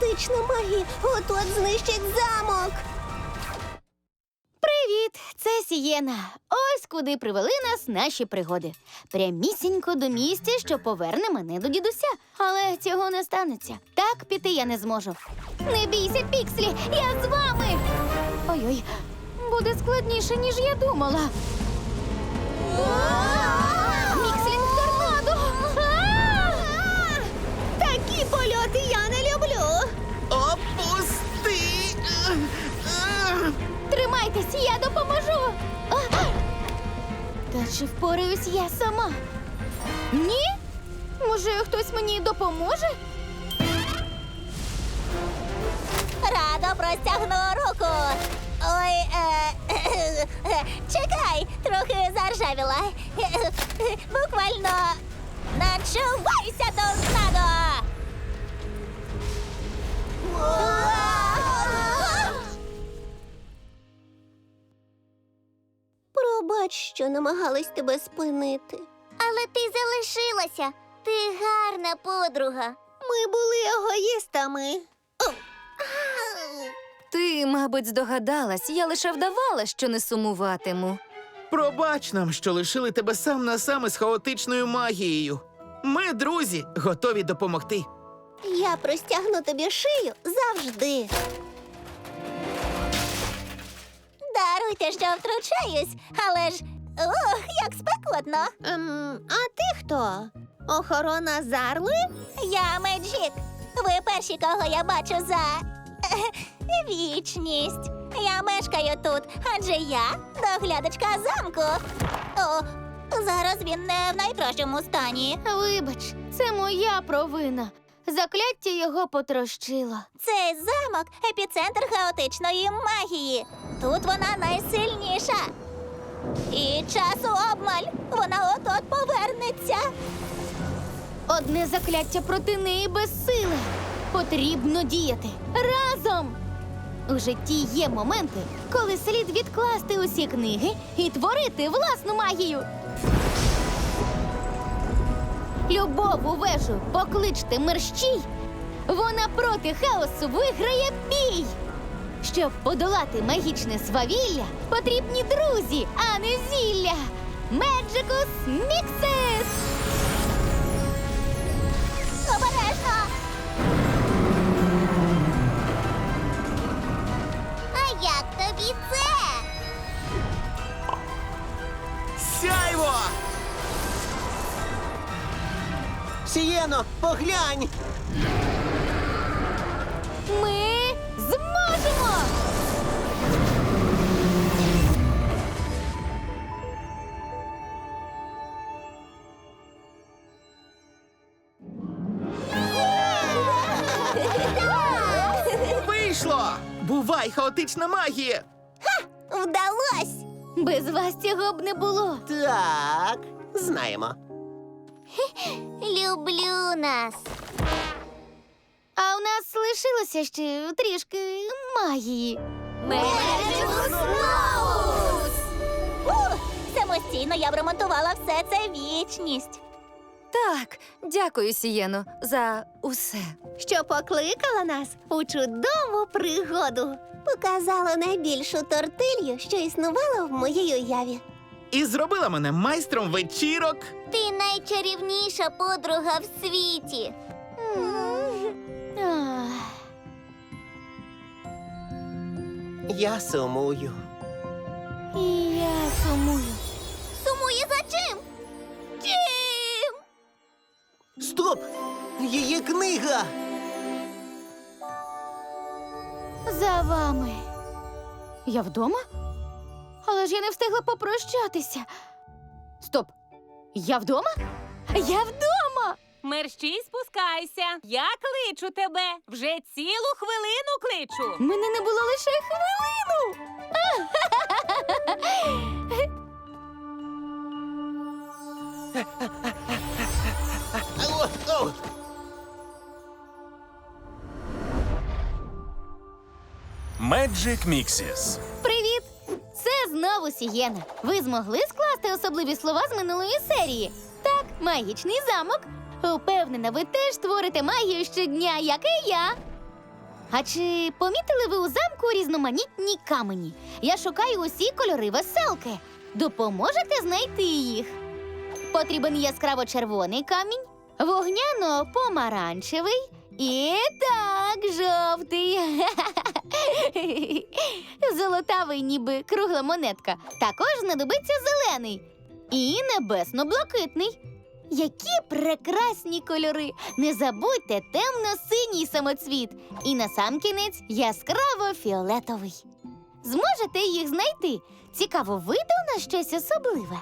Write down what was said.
хаотична магія от-от знищить замок. Привіт, це Сієна. Ось куди привели нас наші пригоди. Прямісінько до місця, що поверне мене до дідуся. Але цього не станеться. Так піти я не зможу. Не бійся, Пікслі, я з вами. Ой-ой, буде складніше, ніж я думала. Тримайтесь, я допоможу. А! Та чи впораюсь я сама? Ні? Може, хтось мені допоможе? Радо простягну руку. Ой, е, чекай, трохи заржавіла. Буквально начувайся, торнадо! Пробач, що намагалась тебе спинити. Але ти залишилася. Ти гарна подруга. Ми були егоїстами. Ти, мабуть, здогадалась, я лише вдавала, що не сумуватиму. Пробач нам, що лишили тебе сам на сам із хаотичною магією. Ми, друзі, готові допомогти. Я простягну тобі шию завжди. Даруйте, що втручаюсь, але ж ох, як спекотно. Ем, а ти хто? Охорона Зарли? Я Меджік. Ви перші, кого я бачу за е, вічність. Я мешкаю тут, адже я доглядачка замку. О, зараз він не в найкращому стані. Вибач, це моя провина. Закляття його потрощило. Цей замок епіцентр хаотичної магії. Тут вона найсильніша. І часу обмаль. Вона от-от повернеться. Одне закляття проти неї безсиле. Потрібно діяти разом. У житті є моменти, коли слід відкласти усі книги і творити власну магію. Любову вежу покличте мерщій. Вона проти хаосу виграє бій. Щоб подолати магічне свавілля, потрібні друзі, а не зілля. Меджикус Міксис! Сієно, поглянь! Ми зможемо! Вийшло! Бувай, хаотична магія! Вдалось! Без вас цього б не було. Так, знаємо. Люблю нас. А у нас лишилося ще трішки магії. Ух, самостійно я б ремонтувала все це вічність. Так, дякую, Сієно, за усе. Що покликала нас у чудову пригоду. Показала найбільшу тортилью, що існувала в моїй уяві. І зробила мене майстром вечірок. Ти найчарівніша подруга в світі. Я сумую. і я сумую. Сумує за чим? Чим? Стоп! Її книга! За вами. Я вдома? Але ж я не встигла попрощатися. Стоп! Я вдома? Я вдома! Мерщій спускайся. Я кличу тебе. Вже цілу хвилину кличу. Мене не було лише хвилину. Ау, ау. Magic Mixes. Знову Сієна. Ви змогли скласти особливі слова з минулої серії? Так, магічний замок. Упевнена, ви теж творите магію щодня, як і я. А чи помітили ви у замку різноманітні камені? Я шукаю усі кольори веселки. Допоможете знайти їх? Потрібен яскраво-червоний камінь, вогняно-помаранчевий і так, жовтий. Золотавий, ніби кругла монетка. Також знадобиться зелений і небесно-блакитний. Які прекрасні кольори! Не забудьте темно-синій самоцвіт і насамкінець яскраво-фіолетовий. Зможете їх знайти? Цікаво, вийде у нас щось особливе.